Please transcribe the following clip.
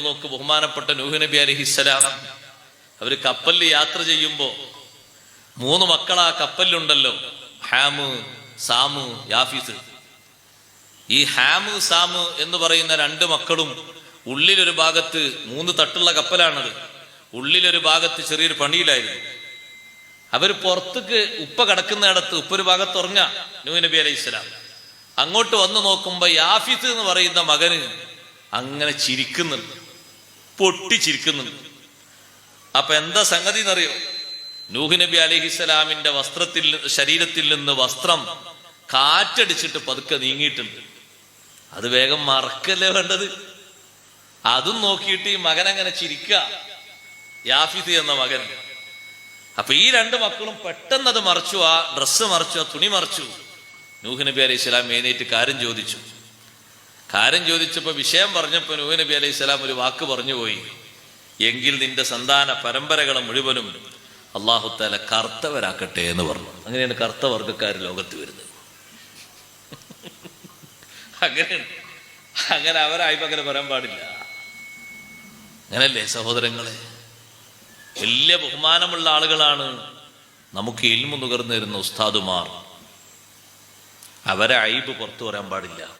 നോക്ക് ബഹുമാനപ്പെട്ട നൂഹ് നബി അലഹിസ്സലാം അവർ കപ്പലിൽ യാത്ര ചെയ്യുമ്പോൾ മൂന്ന് മക്കൾ ആ കപ്പലിലുണ്ടല്ലോ. ഹാമു സാമു യാഫീസ്. ഈ ഹാമു സാമു എന്ന് പറയുന്ന രണ്ട് മക്കളും ഉള്ളിലൊരു ഭാഗത്ത് മൂന്ന് തട്ടുള്ള കപ്പലാണത്. ഉള്ളിലൊരു ഭാഗത്ത് ചെറിയൊരു പണിയിലായിരുന്നു. അവർ പുറത്തേക്ക് ഉപ്പ കിടക്കുന്നിടത്ത് ഉപ്പൊരു ഭാഗത്ത് ഉറങ്ങ നൂഹ് നബി അലൈഹി സ്വലാം. അങ്ങോട്ട് വന്നു നോക്കുമ്പോ യാഫിത്ത് എന്ന് പറയുന്ന മകന് അങ്ങനെ ചിരിക്കുന്നുണ്ട്. പൊട്ടി ചിരിക്കുന്നുണ്ട് അപ്പൊ എന്താ സംഗതി എന്നറിയോ? നൂഹ് നബി അലഹിസ്സലാമിന്റെ വസ്ത്രത്തിൽ ശരീരത്തിൽ നിന്ന് വസ്ത്രം കാറ്റടിച്ചിട്ട് പതുക്കെ നീങ്ങിയിട്ടുണ്ട്. അത് വേഗം മറക്കല്ലേ വേണ്ടത്? അതും നോക്കിയിട്ട് ഈ മകൻ അങ്ങനെ ചിരിക്കുക. യാഫിദ് എന്ന മകൻ. അപ്പൊ ഈ രണ്ട് മക്കളും പെട്ടെന്ന് അത് മറച്ചു. ആ ഡ്രസ്സ് മറച്ചു ആ തുണി മറച്ചു. നൂഹ് നബി അലൈഹി സ്വലാം എഴുന്നേറ്റ് കാര്യം ചോദിച്ചു. കാര്യം ചോദിച്ചപ്പോൾ വിഷയം പറഞ്ഞപ്പോൾ നൂഹ് നബി അലൈഹി സ്വലാം ഒരു വാക്ക് പറഞ്ഞു പോയി എങ്കിൽ നിന്റെ സന്താന പരമ്പരകളെ മുഴുവനും അള്ളാഹുത്താല കറുത്തവരാക്കട്ടെ എന്ന് പറഞ്ഞു. അങ്ങനെയാണ് കറുത്ത വർഗക്കാർ ലോകത്ത് വരുന്നത്. അങ്ങനെയാണ് അങ്ങനെ അവരായി അങ്ങനെ പറയാൻ പാടില്ല. അങ്ങനല്ലേ സഹോദരങ്ങളെ? വലിയ ബഹുമാനമുള്ള ആളുകളാണ് നമുക്ക് ഇൽമു നുകർന്നു തരുന്ന ഉസ്താദുമാർ. അവരെ അയിബ് പുറത്തു വരാൻ പാടില്ല.